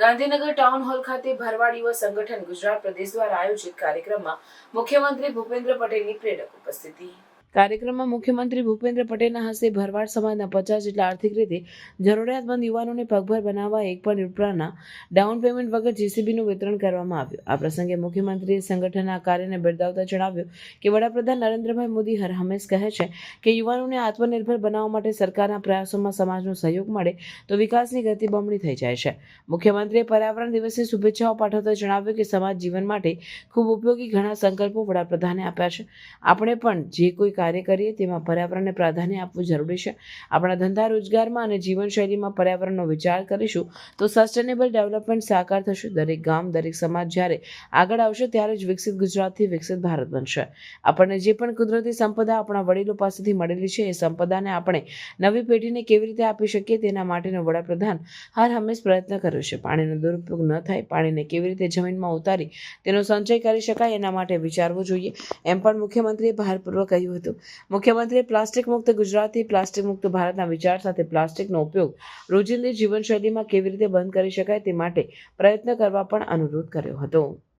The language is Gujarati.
ગાંધીનગર ટાઉન હોલ ખાતે ભરવાડ યુવા સંગઠન ગુજરાત પ્રદેશ દ્વારા આયોજિત કાર્યક્રમમાં મુખ્યમંત્રી ભૂપેન્દ્ર પટેલની પ્રેરક ઉપસ્થિતિ. કાર્યક્રમમાં મુખ્યમંત્રી ભૂપેન્દ્ર પટેલના હસ્તે ભરવાડ સમાજના પચાસ જેટલા આર્થિક રીતે જરૂરિયાતમંદ યુવાનોને પગભર બનાવવા એક પણ રૂપિયાના ડાઉન પેમેન્ટ વગર જેસીબીનું વિતરણ કરવામાં આવ્યું. આ પ્રસંગે મુખ્યમંત્રીએ સંગઠનના કાર્યને બિરદાવતા જણાવ્યું કે વડાપ્રધાન નરેન્દ્રભાઈ મોદી હર હંમેશ કહે છે કે યુવાનોને આત્મનિર્ભર બનાવવા માટે સરકારના પ્રયાસોમાં સમાજનો સહયોગ મળે તો વિકાસની ગતિ બમણી થઈ જાય છે. મુખ્યમંત્રીએ પર્યાવરણ દિવસે શુભેચ્છાઓ પાઠવતા જણાવ્યું કે સમાજ જીવન માટે ખૂબ ઉપયોગી ઘણા સંકલ્પો વડાપ્રધાને આપ્યા છે. આપણે પણ જે કોઈ કાર્ય કરીએ, તેમાં પર્યાવરણને પ્રાધાન્ય આપવું જરૂરી છે. આપણા ધંધા, રોજગારમાં અને જીવનશૈલીમાં પર્યાવરણનો વિચાર કરીશું તો સસ્ટેનેબલ ડેવલપમેન્ટ સાકાર થશે. દરેક ગામ, દરેક સમાજ જ્યારે આગળ આવશે ત્યારે જ વિકસિત ગુજરાતથી વિકસિત ભારત બનશે. આપણને જે પણ કુદરતી સંપદા આપણા વડીલો પાસેથી મળેલી છે, એ સંપદાને આપણે નવી પેઢીને કેવી રીતે આપી શકીએ તેના માટેનો વડાપ્રધાન હર હંમેશ પ્રયત્ન કર્યો છે. પાણીનો દુરુપયોગ ન થાય, પાણીને કેવી રીતે જમીનમાં ઉતારી તેનો સંચય કરી શકાય એના માટે વિચારવું જોઈએ. એમ પણ મુખ્યમંત્રીએ ભારપૂર્વક કહ્યું હતું. મુખ્યમંત્રીએ પ્લાસ્ટિક મુક્ત ગુજરાતથી પ્લાસ્ટિક મુક્ત ભારતના વિચાર સાથે પ્લાસ્ટિકનો ઉપયોગ રોજિંદી જીવનશૈલીમાં કેવી રીતે બંધ કરી શકાય તે માટે પ્રયત્ન કરવા પણ અનુરોધ કર્યો હતો.